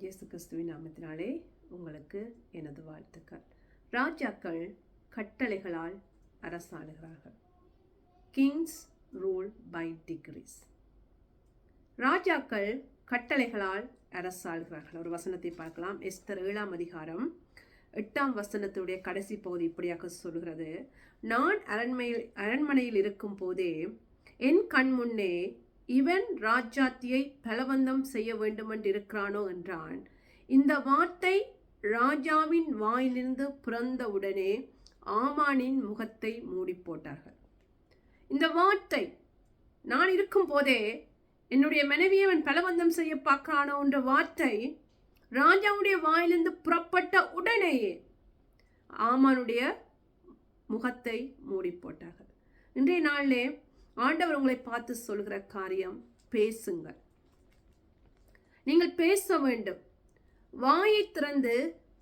இயேசு கிறிஸ்துவின் நாமத்தினாலே உங்களுக்கு எனது வாழ்த்துக்கள். ராஜாக்கள் கட்டளைகளால் அரசாளுகிறார்கள். கிங்ஸ் ரூல் பை டிகிரிஸ் ராஜாக்கள் கட்டளைகளால் அரசாளுகிறார்கள். ஒரு வசனத்தை பார்க்கலாம். எஸ்தர் ஏழாம் அதிகாரம் எட்டாம் வசனத்துடைய கடைசி பகுதி இப்படியாக சொல்கிறது. நான் அரண்மையில் அரண்மனையில் இருக்கும் போதே என் கண் முன்னே இவன் ராஜாத்தியை பலவந்தம் செய்ய வேண்டுமென்று இருக்கிறானோ என்றான். இந்த வார்த்தை ராஜாவின் வாயிலிருந்து பிறந்தவுடனே ஆமானின் முகத்தை மூடி போட்டார்கள் இந்த வார்த்தை நான் இருக்கும் போதே என்னுடைய மனைவியை அவன் பலவந்தம் செய்ய பார்க்கிறானோ என்ற வார்த்தை ராஜாவுடைய வாயிலிருந்து புறப்பட்ட உடனேயே ஆமானுடைய முகத்தை மூடி போட்டார்கள் இன்றைய நாளிலே ஆண்டவர் உங்களை பார்த்து சொல்கிற காரியம் பேசுங்கள். நீங்கள் பேச வேண்டும். வாயை திறந்து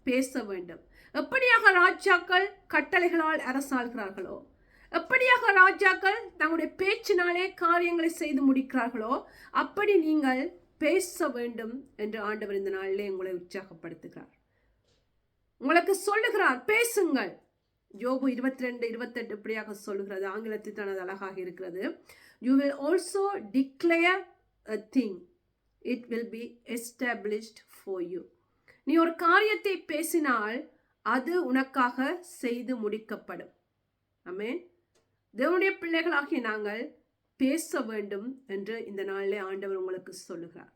பேச வேண்டும். எப்படியாக ராஜாக்கள் கட்டளைகளால் அரசாள்கிறார்களோ எப்படியாக ராஜாக்கள் தங்களுடைய பேச்சினாலே காரியங்களை செய்து முடிக்கிறார்களோ அப்படி நீங்கள் பேச வேண்டும் என்று ஆண்டவர் இந்த நாளிலே உங்களை உற்சாகப்படுத்துகிறார். உங்களுக்கு சொல்லுகிறார் பேசுங்கள். யோபு இருபத்தி ரெண்டு இருபத்தெட்டு இப்படியாக சொல்லுகிறது. ஆங்கிலத்தில் தனது அழகாக இருக்கிறது. You will also declare a thing it will be established for you நீ ஒரு காரியத்தை பேசினால் அது உனக்காக செய்து முடிக்கப்படும். அமேன் தேவனுடைய பிள்ளைகளாகிய நாங்கள் பேச வேண்டும் என்று இந்த நாளிலே ஆண்டவர் உங்களுக்கு சொல்லுகிறார்.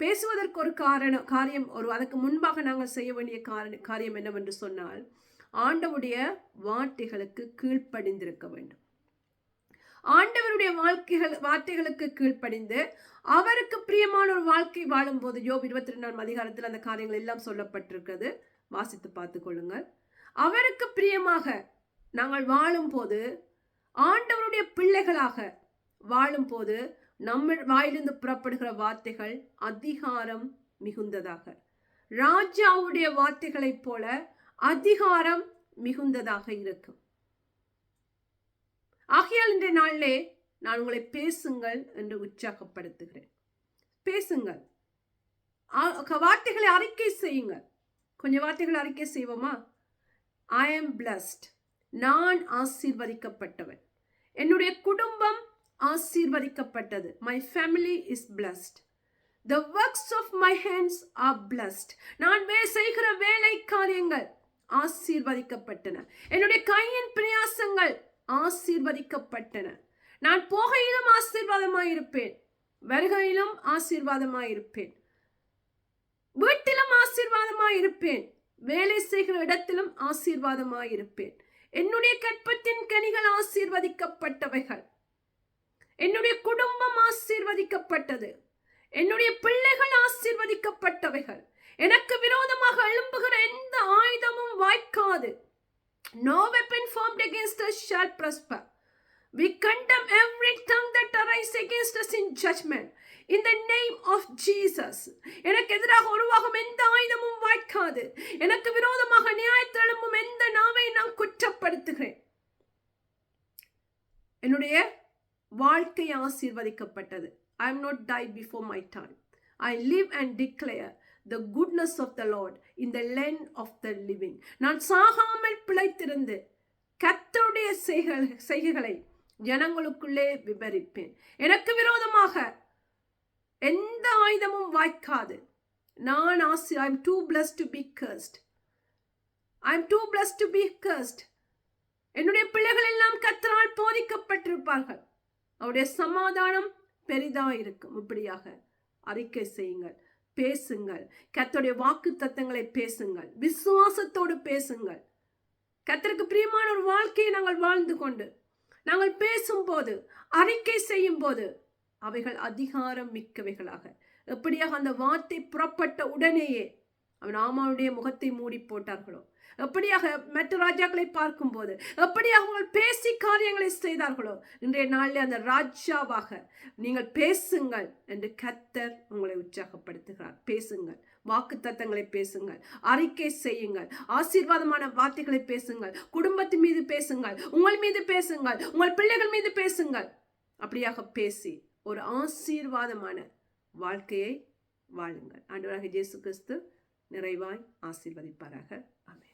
பேசுவதற்கு ஒரு காரணம் காரியம் ஒரு அதுக்கு முன்பாக நாங்கள் செய்ய வேண்டிய காரண காரியம் என்னவென்று சொன்னால் ஆண்டவுடைய வார்த்தைகளுக்கு கீழ்ப்படிந்திருக்க வேண்டும். ஆண்டவருடைய வாழ்க்கைகள் வார்த்தைகளுக்கு கீழ்ப்படிந்து அவருக்கு பிரியமான ஒரு வாழ்க்கை வாழும்போது யோப் இருபத்தி ரெண்டாம் அதிகாரத்தில் அந்த காரியங்கள் எல்லாம் சொல்லப்பட்டிருக்கிறது. வாசித்து பார்த்து கொள்ளுங்கள். அவருக்கு பிரியமாக நாங்கள் வாழும்போது ஆண்டவருடைய பிள்ளைகளாக வாழும்போது நம்ம வாயிலிருந்து புறப்படுகிற வார்த்தைகள் அதிகாரம் மிகுந்ததாக. ராஜாவுடைய வார்த்தைகளைப் போல அதிகாரம் மிகுந்ததாக இருக்கும். ஆகையால் இன்றைய நாளிலே நான் உங்களை பேசுங்கள் என்று உற்சாகப்படுத்துகிறேன். பேசுங்கள். வார்த்தைகளை அறிக்கை செய்யுங்கள். கொஞ்சம் வார்த்தைகளை அறிக்கை செய்வோமா? ஐ ஆம் பிளஸ்ட் நான் ஆசீர்வதிக்கப்பட்டவன். என்னுடைய குடும்பம் ஆசீர்வதிக்கப்பட்டது. My family is blessed the works of my hands are blessed நான் வே செய்கிற வேலை காரியங்கள் ஆசீர்வதிக்கப்பட்டன. என்னுடைய கையின் பிரயாசங்கள் ஆசீர்வதிக்கப்பட்டன. நான் போகையிலும் ஆசீர்வாதமாயிருப்பேன். வருகையிலும் ஆசீர்வாதமாயிருப்பேன். வீட்டிலும் ஆசீர்வாதமாயிருப்பேன். வேலை செய்கிற இடத்திலும் ஆசீர்வாதமாயிருப்பேன். என்னுடைய கற்பத்தின் கனிகள் ஆசீர்வதிக்கப்பட்டவைகள். என்னுடைய குடும்பம் ஆசீர்வதிக்கப்பட்டது. என்னுடைய பிள்ளைகள் ஆசீர்வதிக்கப்பட்டவைகள். எனக்கு விரோதமாக எழும்புகிற எந்த ஆயுதமும் வாய்க்காது no weapon formed against us shall prosper. We condemn every tongue that arises against us in judgment. In the name of Jesus. எனக்கு எதிராக உருவாகும் எந்த ஆயுதமும் வாய்க்காது எனக்கு விரோதமாக நியாயத்தெழும்பும் எந்த நாவை நான் குற்றப்படுத்துகிறேன் என்னுடைய வாழ்க்கை ஆசீர்வதிக்கப்பட்டது I am not die before my time I live and declare the goodness of the lord in the land of the living நான் சாகாமல் பிழைத்திருந்து கத்தருடைய செய்கைகளை ஜனங்களுக்குள்ளே விவரிப்பேன் எனக்கு விரோதமாக எந்த ஆயுதமும் வாய்க்காது. நான் ஆசி I am too bless to be cursed I am too bless to be cursed என்னுடைய பிள்ளைகள் எல்லாம் கத்தரால் போதிக்கப்பட்டிருப்பார்கள். அவருடைய சமாதானம் பெரிதா இருக்கும் இப்படியாக அறிக்கை செய்யுங்கள். பேசுங்கள். கத்தோடைய வாக்கு தத்தங்களை பேசுங்கள். விசுவாசத்தோடு பேசுங்கள். கத்தருக்கு பிரியமான ஒரு வாழ்க்கையை நாங்கள் வாழ்ந்து கொண்டு நாங்கள் பேசும்போது அறிக்கை செய்யும் போது அவைகள் அதிகாரம் மிக்கவைகளாக. எப்படியாக அந்த வார்த்தை புறப்பட்ட உடனேயே அவன் ஆமாவுடைய முகத்தை மூடி போட்டார்களோ? எப்படியாக மற்ற ராஜாக்களை பார்க்கும்போது எப்படியாக உங்கள் பேசி காரியங்களை செய்தார்களோ? இன்றைய நாளில் அந்த ராஜாவாக நீங்கள் பேசுங்கள் என்று கத்தர் உங்களை உற்சாகப்படுத்துகிறார். பேசுங்கள். வாக்கு தத்தங்களை பேசுங்கள். அறிக்கை செய்யுங்கள். ஆசீர்வாதமான வார்த்தைகளை பேசுங்கள். குடும்பத்தின் மீது பேசுங்கள். உங்கள் மீது பேசுங்கள். உங்கள் பிள்ளைகள் மீது பேசுங்கள். அப்படியாக பேசி ஒரு ஆசீர்வாதமான வாழ்க்கையை வாழுங்கள். ஆண்டவராக இயேசு கிறிஸ்து நிறைவாய் ஆசீர்வதிப்பாராக. அமே